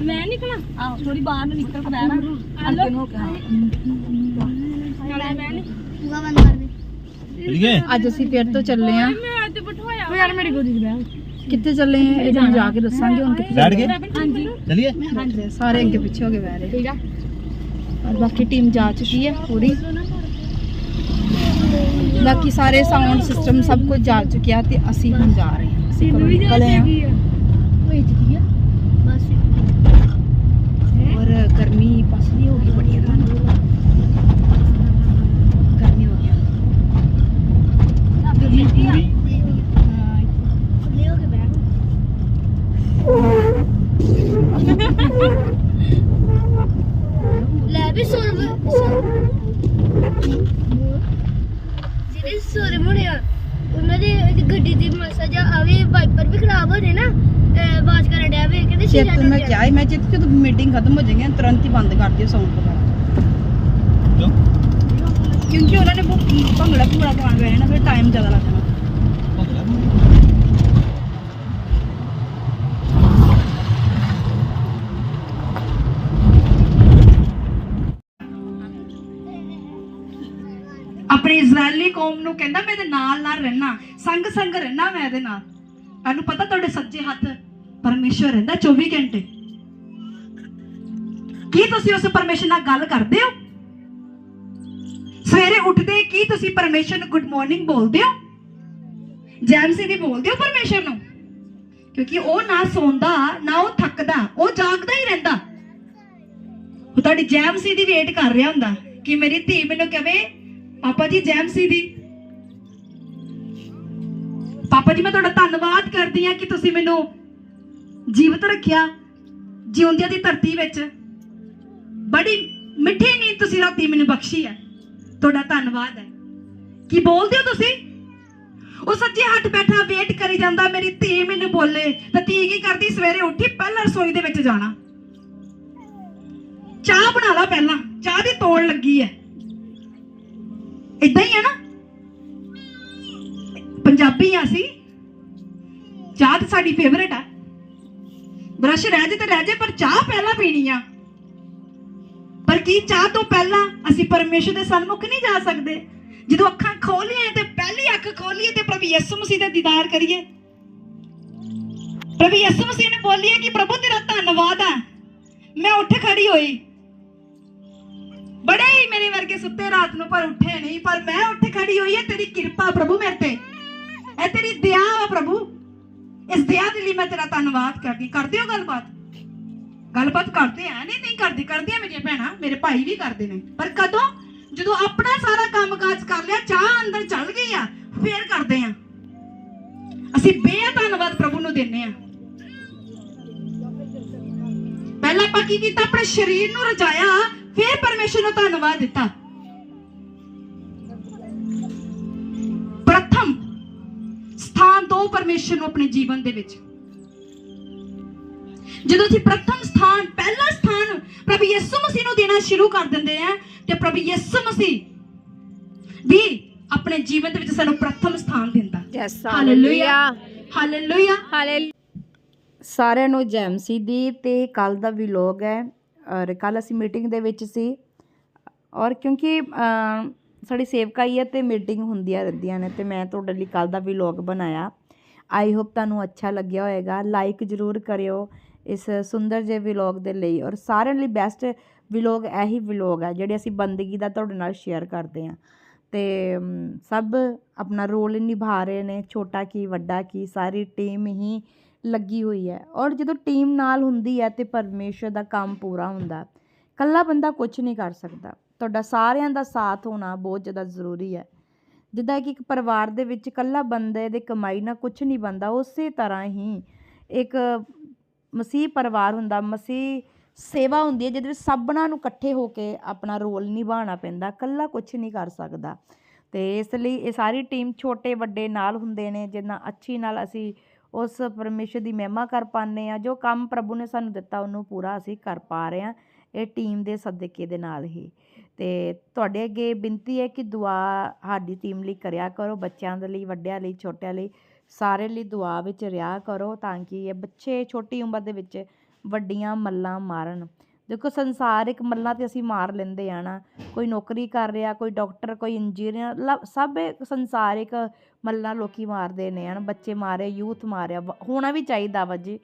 ਮੈਂ ਨਿਕਲਾਂ ਆਹ ਥੋੜੀ ਬਾਹਰ ਨੂੰ ਨਿਕਲ ਕੇ ਬਹਿਣਾ ਹਲਕੇ ਨੂੰ ਹੋ ਕੇ ਹਾਂ ਨਾਲੇ ਮੈਂ ਨਹੀਂ ਪੂਰਾ ਬੰਦ ਕਰ ਦੇ ਠੀਕ ਹੈ ਅੱਜ ਅਸੀਂ ਫਿਰ ਤੋਂ ਚੱਲੇ ਆ ਮੈਂ ਤੇ ਬਿਠਾਇਆ ਯਾਰ ਮੇਰੀ ਗੋਦੀ 'ਚ ਬਹਿ ਕਿੱਥੇ ਚੱਲੇ ਆ ਇਹ ਤੁਹਾਨੂੰ ਜਾ ਕੇ ਦੱਸਾਂਗੇ ਹੁਣ ਕਿੱਥੇ ਬੈਠ ਗਏ ਹਾਂਜੀ ਚਲਿਏ ਹਾਂਜੀ ਸਾਰੇ ਅੱਗੇ ਪਿੱਛੇ ਹੋ ਕੇ ਬਹਿ ਰਹੇ ਠੀਕ ਆ ਔਰ ਬਾਕੀ ਟੀਮ ਜਾ ਚੁੱਕੀ ਹੈ ਪੂਰੀ ਬਾਕੀ ਸਾਰੇ ਸਾਊਂਡ ਸਿਸਟਮ ਸਭ ਕੁਝ ਜਾ ਚੁੱਕਿਆ ਤੇ ਅਸੀਂ ਹੁਣ ਜਾ ਰਹੇ ਹਾਂ ਅਸੀਂ ਘਰੋਂ ਨਿਕਲੇ ਆ ਵੇਚਦੀ ਆ ਬਸ ਔਰ ਗਰਮੀ ਪਸਦੀ ਹੋ ਗਈ ਬੜੀ ਹੈ ਨਾ ਗਰਮੀ ਹੋ ਗਈ ਪੂਰੀ ਖੁੱਲੇ ਹੋ ਕੇ ਬੈਠ ਲੈ ਵੀ ਸੁਰ ਜਿਹੜੇ ਸੁਰ ਮੁੜਿਆ ਉਹਨਾਂ ਦੀ ਗੱਡੀ ਦੀ ਮਸਾ ਜਾ ਆਵੇ ਵਾਈਪਰ ਵੀ ਖਰਾਬ ਹੋ ਰਹੇ ਨਾ ਅਹ ਆਵਾਜ਼ ਕਰਨ ਡਿਆ ਵੇ ਕਹਿੰਦੇ ਚੇਤ ਮੈਂ ਕਿਹਾ ਸੀ, ਮੈਂ ਚੇਤ ਜਦੋਂ ਮੀਟਿੰਗ ਖਤਮ ਹੋ ਜਾਏਗੀ ਤੁਰੰਤ ਹੀ ਬੰਦ ਕਰ ਦਿਓ ਸਾਊਂਡ ਵਗੈਰਾ। ਕਿਉਂ? ਕਿਉਂਕਿ ਉਹਨਾਂ ਨੇ ਭੰਗੜਾ ਭੰਗੜਾ ਪਾਉਣ ਬੈਣਾ ਨਾ ਫਿਰ ਟਾਈਮ ਜ਼ਿਆਦਾ ਲੱਗ ਜਾਣਾ ਆਪਣੀ ਇਜ਼ਰਾਈਲੀ ਕੌਮ ਨੂੰ ਕਹਿੰਦਾ ਮੈਂ ਇਹਦੇ ਨਾਲ ਨਾਲ ਰਹਿਣਾ ਸੰਗ ਸੰਗ ਰਹਿਣਾ ਮੈਂ ਇਹਦੇ ਨਾਲ। ਤੁਹਾਨੂੰ ਪਤਾ ਤੁਹਾਡੇ ਸੱਜੇ ਹੱਥ ਪਰਮੇਸ਼ਵਰ ਰਹਿੰਦਾ 24 ਘੰਟੇ। ਕੀ ਤੁਸੀਂ ਉਸ ਪਰਮੇਸ਼ਰ ਨਾਲ ਗੱਲ ਕਰਦੇ ਹੋ? ਸਵੇਰੇ ਉੱਠਦੇ ਕੀ ਤੁਸੀਂ ਪਰਮੇਸ਼ਰ ਨੂੰ ਗੁੱਡ ਮਾਰਨਿੰਗ ਬੋਲਦੇ ਹੋ? ਜੈਮਸੀ ਦੀ ਬੋਲਦੇ ਹੋ ਪਰਮੇਸ਼ਰ ਨੂੰ? ਕਿਉਂਕਿ ਉਹ ਨਾ ਸੌਂਦਾ, ਨਾ ਉਹ ਥੱਕਦਾ, ਉਹ ਜਾਗਦਾ ਹੀ ਰਹਿੰਦਾ। ਉਹ ਤੁਹਾਡੀ ਜੈਮਸੀ ਦੀ ਵੇਟ ਕਰ ਰਿਹਾ ਹੁੰਦਾ ਕਿ ਮੇਰੀ ਧੀ ਮੈਨੂੰ ਕਹੇ ਪਾਪਾ ਜੀ ਜੈਮਸੀ ਦੀ ਪਾਪਾ ਜੀ, ਮੈਂ ਤੁਹਾਡਾ ਧੰਨਵਾਦ ਕਰਦੀ ਹਾਂ ਕਿ ਤੁਸੀਂ ਮੈਨੂੰ ਜੀਵਤ ਰੱਖਿਆ ਜਿਉਂਦਿਆਂ ਦੀ ਧਰਤੀ ਵਿੱਚ। ਬੜੀ ਮਿੱਠੀ ਨੀਂਦ ਤੁਸੀਂ ਰਾਤੀ ਮੈਨੂੰ ਬਖਸ਼ੀ ਹੈ। ਤੁਹਾਡਾ ਧੰਨਵਾਦ ਹੈ। ਕੀ ਬੋਲਦੇ ਹੋ ਤੁਸੀਂ? ਉਹ ਸੱਜੇ ਹੱਥ ਬੈਠਾ ਵੇਟ ਕਰੀ ਜਾਂਦਾ, ਮੇਰੀ ਧੀ ਮੈਨੂੰ ਬੋਲੇ ਤਾਂ ਧੀ ਕੀ ਕਰਦੀ? ਸਵੇਰੇ ਉੱਠੀ ਪਹਿਲਾਂ ਰਸੋਈ ਦੇ ਵਿੱਚ ਜਾਣਾ। ਚਾਹ ਬਣਾ ਲਾ ਪਹਿਲਾਂ, ਚਾਹ ਦੀ ਤੋੜ ਲੱਗੀ ਹੈ। ਇਦਾਂ ਹੀ ਹੈ ਨਾ? ਪੰਜਾਬੀ ਆ ਅਸੀਂ। ਚਾਹ ਤਾਂ ਸਾਡੀ ਫੇਵਰੇਟ ਆ। ਬ੍ਰਸ਼ ਰਹਿ ਜੇ ਤੇ ਰਹਿ ਜੇ, ਪਰ ਚਾਹ ਪਹਿਲਾਂ ਪੀਣੀ ਆ। ਪਰ ਕੀ ਚਾਹ ਤੋਂ ਪਹਿਲਾਂ ਅਸੀਂ ਪਰਮੇਸ਼ਰ ਦੇ ਸਨਮੁਖ ਨਹੀਂ ਜਾ ਸਕਦੇ? ਜਦੋਂ ਅੱਖਾਂ ਖੋਲੀਆਂ ਤੇ ਪਹਿਲੀ ਅੱਖ ਖੋਲੀਏ ਤੇ ਪ੍ਰਭੂ ਯਿਸੂ ਮਸੀਹ ਦਾ ਦੀਦਾਰ ਕਰੀਏ। ਪ੍ਰਭੂ ਯਿਸੂ ਮਸੀਹ ਨੇ ਬੋਲੀਏ ਕਿ ਪ੍ਰਭੂ ਤੇਰਾ ਧੰਨਵਾਦ ਹੈ ਮੈਂ ਉੱਠ ਖੜੀ ਹੋਈ। ਬੜੇ ਹੀ ਮੇਰੇ ਵਰਗੇ ਸੁੱਤੇ ਰਾਤ ਨੂੰ ਪਰ ਉੱਠੇ ਨਹੀਂ, ਪਰ ਮੈਂ ਉੱਠ ਖੜੀ ਹੋਈ ਹੈ ਤੇਰੀ ਕਿਰਪਾ ਪ੍ਰਭੂ ਮੇਰੇ ਤੇ। ਇਹ ਤੇਰੀ ਦਇਆ ਵਾ ਪ੍ਰਭੂ। ਇਸ ਦਇਆ ਦੇ ਲਈ ਮੈਂ ਤੇਰਾ ਧੰਨਵਾਦ ਕਰਦੀ ਕਰਦੇ ਹੋ ਗੱਲਬਾਤ? ਗੱਲਬਾਤ ਕਰਦੇ ਆ। ਨਹੀਂ ਨਹੀਂ ਕਰਦੀ। ਕਰਦੀਆਂ ਮੇਰੀਆਂ ਭੈਣਾਂ। ਮੇਰੇ ਭਾਈ ਵੀ ਕਰਦੇ ਨੇ। ਪਰ ਕਦੋਂ? ਜਦੋਂ ਆਪਣਾ ਸਾਰਾ ਕੰਮਕਾਜ ਕਰ ਲਿਆ, ਚਾਹ ਅੰਦਰ ਚੱਲ ਗਈ ਆ, ਫੇਰ ਕਰਦੇ ਆ। ਅਸੀਂ ਬੇਧੰਨਵਾਦ ਪ੍ਰਭੂ ਨੂੰ ਦਿੰਨੇ ਆ। ਪਹਿਲਾਂ ਆਪਾਂ ਕੀ ਕੀਤਾ? ਆਪਣੇ ਸਰੀਰ ਨੂੰ ਰਜਾਇਆ, ਫੇਰ ਪਰਮੇਸ਼ਰ ਨੂੰ ਧੰਨਵਾਦ ਦਿੱਤਾ। ਦੋ ਪਰਮੇਸ਼ਰ ਨੂੰ ਆਪਣੇ ਜੀਵਨ ਦੇ ਵਿੱਚ। ਜਦੋਂ ਅਸੀਂ ਪ੍ਰਥਮ ਸਥਾਨ ਪਹਿਲਾ ਸਥਾਨ ਪ੍ਰਭੂ ਯਿਸੂ ਮਸੀਹ ਨੂੰ ਦੇਣਾ ਸ਼ੁਰੂ ਕਰ ਦਿੰਦੇ ਆ ਤੇ ਪ੍ਰਭੂ ਯਿਸੂ ਮਸੀਹ ਵੀ ਆਪਣੇ ਜੀਵਨ ਦੇ ਵਿੱਚ ਸਾਨੂੰ ਪ੍ਰਥਮ ਸਥਾਨ ਦਿੰਦਾ। ਯੈਸ ਹਾਲੇਲੂਇਆ ਹਾਲੇਲੂਇਆ ਹਾਲੇ ਸਾਰਿਆਂ ਨੂੰ ਜੈਮਸੀ ਦੀ ਤੇ ਕੱਲ ਦਾ ਵਲੌਗ ਹੈ। ਔਰ ਕੱਲ ਅਸੀਂ ਮੀਟਿੰਗ ਦੇ ਵਿੱਚ ਸੀ। ਔਰ ਕਿਉਂਕਿ ਸਾਡੀ ਸੇਵਕਾਈ ਹੈ ਤੇ ਮੀਟਿੰਗ ਹੁੰਦੀਆਂ ਰਹਿੰਦੀਆਂ ਨੇ ਤੇ ਮੈਂ ਤੁਹਾਡੇ ਲਈ ਕੱਲ ਦਾ ਵਲੌਗ ਬਣਾਇਆ। ਆਈ ਹੋਪ ਤੁਹਾਨੂੰ ਅੱਛਾ ਲੱਗਿਆ ਹੋਵੇਗਾ ਲਾਈਕ ਜ਼ਰੂਰ ਕਰਿਓ ਇਸ ਸੁੰਦਰ ਜਿਹੇ ਵਲੌਗ ਦੇ ਲਈ ਔਰ ਸਾਰਿਆਂ ਲਈ ਬੈਸਟ ਵਲੌਗ ਇਹੀ ਵਲੌਗ ਹੈ ਜਿਹੜੇ ਅਸੀਂ ਬੰਦਗੀ ਦਾ ਤੁਹਾਡੇ ਨਾਲ ਸ਼ੇਅਰ ਕਰਦੇ ਹਾਂ। ਤੇ ਸਭ ਆਪਣਾ ਰੋਲ ਨਿਭਾ ਰਹੇ ਨੇ, ਛੋਟਾ ਕੀ, ਵੱਡਾ ਕੀ, ਸਾਰੀ ਟੀਮ ਹੀ ਲੱਗੀ ਹੋਈ ਹੈ। ਔਰ ਜਦੋਂ ਟੀਮ ਨਾਲ ਹੁੰਦੀ ਹੈ ਤੇ ਪਰਮੇਸ਼ਰ ਦਾ ਕੰਮ ਪੂਰਾ ਹੁੰਦਾ, ਕੱਲਾ ਬੰਦਾ ਕੁਝ ਨਹੀਂ ਕਰ ਸਕਦਾ। ਤੁਹਾਡਾ ਸਾਰਿਆਂ ਦਾ ਸਾਥ ਹੋਣਾ ਬਹੁਤ ਜ਼ਿਆਦਾ ਜ਼ਰੂਰੀ ਹੈ। ਜਿੱਦਾਂ ਕਿ ਇੱਕ ਪਰਿਵਾਰ ਦੇ ਵਿੱਚ ਇਕੱਲਾ ਬੰਦੇ ਦੇ ਕਮਾਈ ਨਾਲ ਕੁਝ ਨਹੀਂ ਬਣਦਾ, ਉਸੇ ਤਰ੍ਹਾਂ ਹੀ ਇੱਕ ਮਸੀਹ ਪਰਿਵਾਰ ਹੁੰਦਾ, ਮਸੀਹ ਸੇਵਾ ਹੁੰਦੀ ਹੈ, ਜਿਹਦੇ ਵਿੱਚ ਸਭਨਾਂ ਨੂੰ ਇਕੱਠੇ ਹੋ ਕੇ ਆਪਣਾ ਰੋਲ ਨਿਭਾਉਣਾ ਪੈਂਦਾ, ਇਕੱਲਾ ਕੁਝ ਨਹੀਂ ਕਰ ਸਕਦਾ। ਤੇ ਇਸ ਲਈ ਇਹ ਸਾਰੀ ਟੀਮ ਛੋਟੇ, ਵੱਡੇ ਨਾਲ ਹੁੰਦੇ ਨੇ, ਜਿੰਨਾ ਅੱਛੀ ਨਾਲ ਅਸੀਂ ਉਸ ਪਰਮੇਸ਼ਰ ਦੀ ਮਹਿਮਾ ਕਰ ਪਾਉਂਦੇ ਆ ਜੋ ਕੰਮ ਪ੍ਰਭੂ ਨੇ ਸਾਨੂੰ ਦਿੱਤਾ, ਉਹਨੂੰ ਪੂਰਾ ਅਸੀਂ ਕਰ ਪਾ ਰਹੇ ਆ ਇਹ ਟੀਮ ਦੇ ਸਦਕੇ ਦੇ ਨਾਲ ਹੀ। ਅਤੇ ਤੁਹਾਡੇ ਅੱਗੇ ਬੇਨਤੀ ਹੈ ਕਿ ਦੁਆ ਸਾਡੀ ਟੀਮ ਲਈ ਕਰਿਆ ਕਰੋ, ਬੱਚਿਆਂ ਦੇ ਲਈ, ਵੱਡਿਆਂ ਲਈ, ਛੋਟਿਆਂ ਲਈ ਸਾਰੇ ਲਈ ਦੁਆ ਵਿੱਚ ਰਿਹਾ ਕਰੋ ਤਾਂ ਕਿ ਇਹ ਬੱਚੇ ਛੋਟੀ ਉਮਰ ਦੇ ਵਿੱਚ ਵੱਡੀਆਂ ਮੱਲਾਂ ਮਾਰਨ। ਦੇਖੋ ਸੰਸਾਰਿਕ ਮੱਲਾਂ ਤੇ ਅਸੀਂ ਮਾਰ ਲੈਂਦੇ ਆ ਨਾ, ਕੋਈ ਨੌਕਰੀ ਕਰ ਰਿਹਾ, ਕੋਈ ਡਾਕਟਰ ਕੋਈ ਇੰਜੀਨੀਅਰ ਲ- ਸਭ ਇਹ ਸੰਸਾਰਿਕ ਮੱਲਾਂ ਲੋਕੀ ਮਾਰਦੇ ਨੇ ਹਨ, ਬੱਚੇ ਮਾਰੇ ਯੂਥ ਮਾਰਿਆ, ਵ- ਹੋਣਾ ਵੀ ਚਾਹੀਦਾ ਵਾ ਜੀ।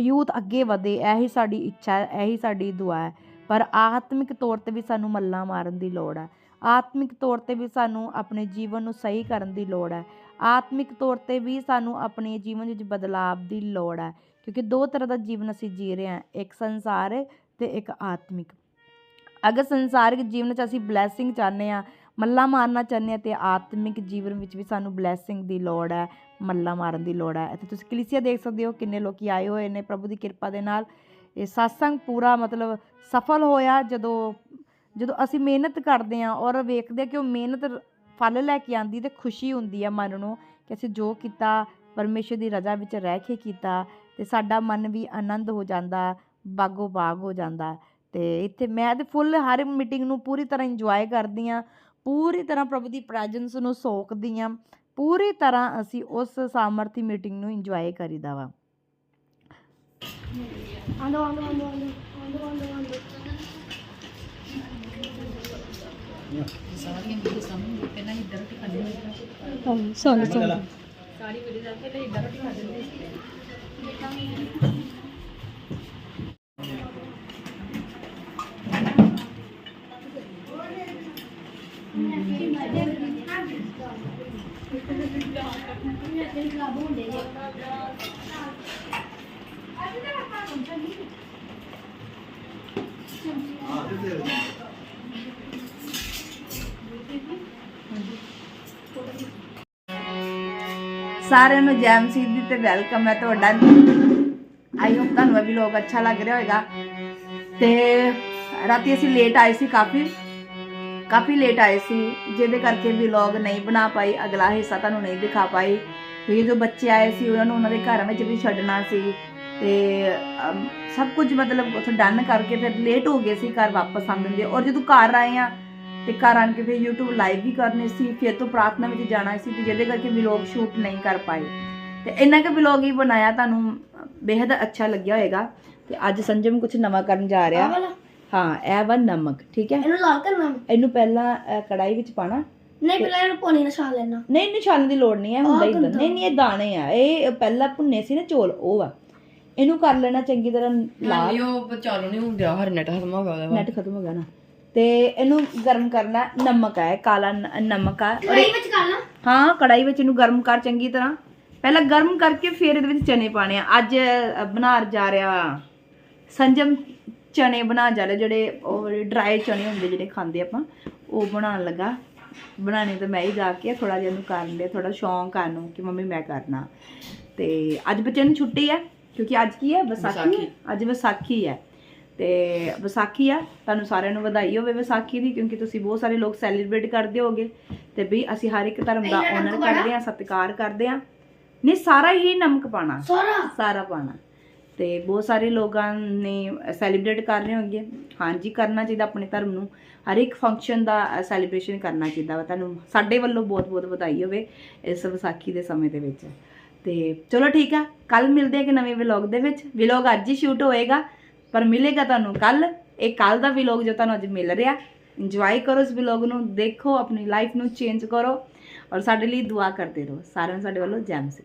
ਯੂਥ ਅੱਗੇ ਵਧੇ, ਇਹੀ ਸਾਡੀ ਇੱਛਾ ਹੈ, ਇਹੀ ਸਾਡੀ ਦੁਆ ਹੈ। ਪਰ ਆਤਮਿਕ ਤੌਰ ਤੇ ਵੀ ਸਾਨੂੰ ਮੱਲਾਂ ਮਾਰਨ ਦੀ ਲੋੜ ਹੈ। ਆਤਮਿਕ ਤੌਰ ਤੇ ਵੀ ਸਾਨੂੰ ਆਪਣੇ ਜੀਵਨ ਨੂੰ ਸਹੀ ਕਰਨ ਦੀ ਲੋੜ ਹੈ। ਆਤਮਿਕ ਤੌਰ ਤੇ ਵੀ ਸਾਨੂੰ ਆਪਣੇ ਜੀਵਨ ਵਿੱਚ ਬਦਲਾਵ ਦੀ ਲੋੜ ਹੈ। ਕਿਉਂਕਿ ਦੋ ਤਰ੍ਹਾਂ ਦਾ ਜੀਵਨ ਅਸੀਂ ਜੀ ਰਹੇ ਹਾਂ, ਇੱਕ ਸੰਸਾਰ ਤੇ ਇੱਕ ਆਤਮਿਕ। ਅਗਰ ਸੰਸਾਰਿਕ ਜੀਵਨ 'ਚ ਅਸੀਂ ਬਲੇਸਿੰਗ ਚਾਹੁੰਦੇ ਆ ਮੱਲਾ ਮਾਰਨਾ ਚਾਹੁੰਦੇ ਆ ਤੇ ਆਤਮਿਕ ਜੀਵਨ ਵਿੱਚ ਵੀ ਸਾਨੂੰ ਬਲੇਸਿੰਗ ਦੀ ਲੋੜ ਹੈ, ਮੱਲਾ ਮਾਰਨ ਦੀ ਲੋੜ ਹੈ। ਇੱਥੇ ਤੁਸੀਂ ਕਲੀਸਿਆ ਦੇਖ ਸਕਦੇ ਹੋ ਕਿੰਨੇ ਲੋਕੀ ਆਏ ਹੋਏ ਨੇ ਪ੍ਰਭੂ ਦੀ ਕਿਰਪਾ ਦੇ ਨਾਲ। ਇਹ satsang ਪੂਰਾ ਮਤਲਬ ਸਫਲ ਹੋਇਆ ਜਦੋਂ ਜਦੋਂ ਅਸੀਂ ਮਿਹਨਤ ਕਰਦੇ ਆ ਔਰ ਵੇਖਦੇ ਆ ਕਿ ਉਹ ਮਿਹਨਤ ਫਲ ਲੈ ਕੇ ਆਂਦੀ ਤੇ ਖੁਸ਼ੀ ਹੁੰਦੀ ਆ ਮਨ ਨੂੰ ਕਿ ਅਸੀਂ ਜੋ ਕੀਤਾ, ਪਰਮੇਸ਼ਰ ਦੀ ਰਜ਼ਾ ਵਿੱਚ ਰਹਿ ਕੇ ਕੀਤਾ ਤੇ ਸਾਡਾ ਮਨ ਵੀ ਆਨੰਦ ਹੋ ਜਾਂਦਾ ਬਾਗੋ ਬਾਗ ਹੋ ਜਾਂਦਾ ਤੇ ਇੱਥੇ ਮੈਂ ਤੇ ਫੁੱਲ ਹਰ ਮੀਟਿੰਗ ਨੂੰ ਪੂਰੀ ਤਰ੍ਹਾਂ ਇੰਜੋਏ ਕਰਦੀ ਆ ਪੂਰੀ ਤਰ੍ਹਾਂ ਪ੍ਰਭੂ ਦੀ ਪ੍ਰੈਜੈਂਸ ਨੂੰ ਸੋਕਦੀ ਆ ਪੂਰੀ ਤਰ੍ਹਾਂ ਅਸੀਂ ਉਸ ਸਾਮਰਥੀ ਮੀਟਿੰਗ ਨੂੰ ਇੰਜੋਏ ਕਰੀਦਾ ਵਾ। ਆਂਦੋ ਆਂਦੋ ਆਂਦੋ ਆਂਦੋ ਆਂਦੋ ਆਂਦੋ ਆਂਦੋ। ਸਾਨੂੰ ਚਲਾ ਸਾਰਿਆਂ ਨੂੰ ਜੈਮ ਸੀਦ ਦੀ ਤੇ ਵੈਲਕਮ ਹੈ ਤੁਹਾਡਾ। ਆਈ ਹੋਪ ਤੁਹਾਨੂੰ ਇਹ ਲੋਕ ਅੱਛਾ ਲੱਗ ਰਿਹਾ ਹੋਵੇਗਾ ਤੇ ਰਾਤੀ ਅਸੀਂ ਲੇਟ ਆਏ ਸੀ ਕਾਫੀ। ਕਾਫੀ ਲੇਟ ਆਏ ਸੀ ਜਿਹਦੇ ਕਰਕੇ ਵਲੌਗ ਨਹੀਂ ਬਣਾ ਪਾਈ ਅਗਲਾ ਹਿੱਸਾ ਤੁਹਾਨੂੰ ਨਹੀਂ ਦਿਖਾ ਪਾਈ। ਕਿਉਂਕਿ ਜੋ ਬੱਚੇ ਆਏ ਸੀ ਉਹਨਾਂ ਨੂੰ ਉਹਨਾਂ ਦੇ ਘਰਾਂ ਵਿੱਚ ਵੀ ਛੱਡਣਾ ਸੀ। ਤੇ ਸਭ ਕੁਝ ਮਤਲਬ ਉੱਥੇ ਡਨ ਕਰਕੇ ਫਿਰ ਲੇਟ ਹੋ ਗਏ ਸੀ ਘਰ ਵਾਪਸ ਆਉਂਦੇ ਦੇ। ਔਰ ਜਦੋਂ ਘਰ ਆਏ ਆ ਤੇ ਘਰ ਆਣ ਕੇ ਫਿਰ YouTube ਲਾਈਵ ਵੀ ਕਰਨੇ ਸੀ ਫਿਰ ਤੋਂ ਪ੍ਰਾਰਥਨਾ ਵਿੱਚ ਜਾਣਾ ਸੀ ਤੇ ਜਿਹਦੇ ਕਰਕੇ ਵਲੌਗ ਸ਼ੂਟ ਨਹੀਂ ਕਰ ਪਾਏ। ਤੇ ਇੰਨਾ ਕੁ ਵਲੌਗ ਹੀ ਬਣਾਇਆ ਤੁਹਾਨੂੰ ਬੇहद ਅੱਛਾ ਲੱਗਿਆ ਹੋਵੇਗਾ ਤੇ ਅੱਜ ਸੰਜਮ ਕੁਝ ਨਵਾਂ ਕਰਨ ਜਾ ਰਿਹਾ। ਹਾਂ ਇਹ ਵਾ ਨਮਕ ਠੀਕ ਹੈ? ਇਹਨੂੰ ਲਾਲ ਕਰਨਾ ਵਾ। ਇਹਨੂੰ ਪਹਿਲਾਂ ਕੜਾਈ ਵਿੱਚ ਪਾਣਾ। ਨਹੀਂ ਪਹਿਲਾਂ ਇਹਨੂੰ ਪਾਣੀ ਨਾਲ ਛਾਣ ਲੈਣਾ। ਨਹੀਂ ਨਿਸ਼ਾਨ ਦੀ ਲੋੜ ਨਹੀਂ ਹੈ ਹੁੰਦਾ ਹੀ ਗੰਦਾ। ਨਹੀਂ ਨਹੀਂ ਇਹ ਦਾਣੇ ਆ। ਇਹ ਪਹਿਲਾਂ ਭੁੰਨੇ ਸੀ ਨਾ ਚੋਲ ਉਹ ਵਾ ਇਹਨੂੰ ਕਰ ਲੈਣਾ ਚੰਗੀ ਤਰ੍ਹਾਂ ਲਾਲ ਉਹ ਚਾਲੂ ਨਹੀਂ ਹੁੰਦਿਆ ਹਰ ਨੈਟ ਖਤਮ ਹੋ ਗਿਆ ਉਹਦਾ। ਨੈਟ ਖਤਮ ਹੋ ਗਿਆ ਨਾ। ਤੇ ਇਹਨੂੰ ਗਰਮ ਕਰਨਾ ਨਮਕ ਹੈ ਕਾਲਾ ਨ- ਨਮਕ ਆ। ਔਰ ਕੜਾਈ ਵਿੱਚ ਕਰ ਲਾ। ਹਾਂ ਕੜਾਈ ਵਿੱਚ ਇਹਨੂੰ ਗਰਮ ਕਰ ਚੰਗੀ ਤਰ੍ਹਾਂ। ਪਹਿਲਾਂ ਗਰਮ ਕਰਕੇ ਫਿਰ ਇਹਦੇ ਵਿੱਚ ਚਨੇ ਪਾਣੇ ਆ। ਅੱਜ ਅ, ਬਣਾ ਜਾ ਰਿਹਾ ਸੰਜਮ ਚਨੇ ਬਣਾ ਜਾ ਰਿਹਾ ਜਿਹੜੇ ਉਹ ਡਰਾਈ ਚਨੇ ਹੁੰਦੇ ਜਿਹੜੇ ਖਾਂਦੇ ਆਪਾਂ ਉਹ ਬਣਾਉਣ ਲੱਗਾ। ਬਣਾਣੇ ਤਾਂ ਮੈਂ ਹੀ ਜਾ ਕੇ ਥੋੜਾ ਜਿਹਾ ਇਹਨੂੰ ਕਰ ਲਿਆ ਥੋੜਾ ਸ਼ੌਂਕ ਆ ਨੂੰ ਕਿ ਮੰਮੀ ਮੈਂ ਕਰਨਾ। ਤੇ ਅੱਜ ਬੱਚਿਆਂ ਨੂੰ ਛੁੱਟੀ ਹੈ ਕਿਉਂਕਿ ਅੱਜ ਕੀ ਹੈ ਵਿਸਾਖੀ। ਅੱਜ ਵਿਸਾਖੀ ਹੈ ਤੇ ਵਿਸਾਖੀ ਆ ਤੁਹਾਨੂੰ ਸਾਰਿਆਂ ਨੂੰ ਵਧਾਈ ਹੋਵੇ ਵਿਸਾਖੀ ਦੀ ਕਿਉਂਕਿ ਤੁਸੀਂ ਬਹੁਤ ਸਾਰੇ ਲੋਕ ਸੈਲੀਬ੍ਰੇਟ ਕਰਦੇ ਹੋਗੇ ਤੇ ਵੀ ਅਸੀਂ ਹਰ ਇੱਕ ਧਰਮ ਦਾ ਪਾਉਣਾ? ਕਰਦੇ ਆ ਸਤਿਕਾਰ ਕਰਦੇ ਆ। ਨਹੀਂ ਸਾਰਾ ਹੀ ਨਮਕ ਪਾਣਾ ਸਾਰਾ? ਸਾਰਾ ਪਾਣਾ ਤੇ ਬਹੁਤ ਸਾਰੇ ਲੋਕਾਂ ਨੇ ਸੈਲੀਬ੍ਰੇਟ ਕਰ ਰਹੇ ਹੋਣਗੇ। ਹਾਂਜੀ ਕਰਨਾ ਚਾਹੀਦਾ ਆਪਣੇ ਧਰਮ ਨੂੰ। ਹਰ ਇੱਕ ਫੰਕਸ਼ਨ ਦਾ ਸੈਲੀਬ੍ਰੇਸ਼ਨ ਕਰਨਾ ਚਾਹੀਦਾ ਵਾ। ਤੁਹਾਨੂੰ ਸਾਡੇ ਵੱਲੋਂ ਬਹੁਤ ਬਹੁਤ ਵਧਾਈ ਹੋਵੇ ਇਸ ਵਿਸਾਖੀ ਦੇ ਸਮੇਂ ਦੇ ਵਿੱਚ। ਤੇ ਚਲੋ ਠੀਕ ਆ ਕੱਲ ਮਿਲਦੇ ਆ ਕਿ ਨਵੇਂ ਵਲੌਗ ਦੇ ਵਿੱਚ। ਵਲੌਗ ਅੱਜ ਹੀ ਸ਼ੂਟ ਹੋਏਗਾ, ਪਰ ਮਿਲੇਗਾ ਤੁਹਾਨੂੰ ਕੱਲ ਇਹ ਕੱਲ ਦਾ ਵਲੌਗ ਜੋ ਤੁਹਾਨੂੰ ਅੱਜ ਮਿਲ ਰਿਹਾ। ਇੰਜੋਏ ਕਰੋ ਇਸ ਵਲੌਗ ਨੂੰ, ਦੇਖੋ ਆਪਣੀ ਲਾਈਫ ਨੂੰ ਚੇਂਜ ਕਰੋ ਔਰ ਸਾਡੇ ਲਈ ਦੁਆ ਕਰਦੇ ਰਹੋ। ਸਾਰਿਆਂ ਨੂੰ ਸਾਡੇ ਵੱਲੋਂ ਜੈਮ ਸੀ